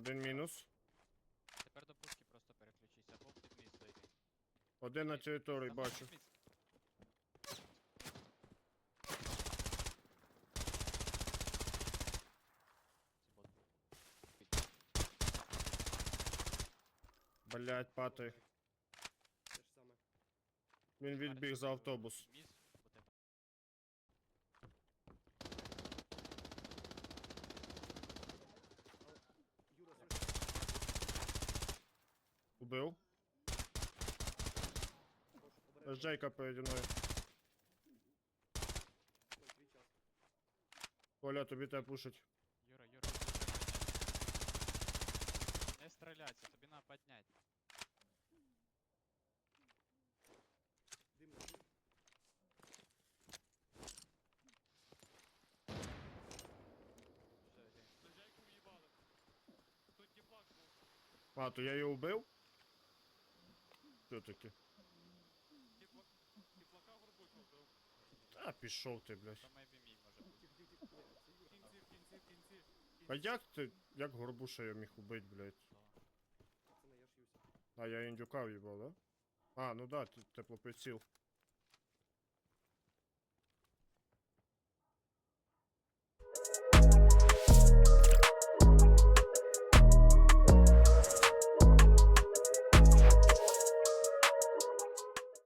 Один мінус. Тепер до пушки просто переключися, або під низ зайди. Один на території бачу. під. Це бот. Блять, патий. Те ж саме. Він відбіг за автобус. Міс, Убив. Прошу, обережно. Джейка переді мною. Ой, твій час. Коля, тобі тебе пушить. Юра, Юра. Не стріляйся, тобі треба підняти. Дим на дим. Все, йди. Стажайку в'їбали. Тут тіплак був. А, то я його вбив? Горбушу. Та пішов ти, блядь. А як ти, як горбуша я міг убити, блядь? А, я індюка в'їбав, да? А, ну да, теплоприціл.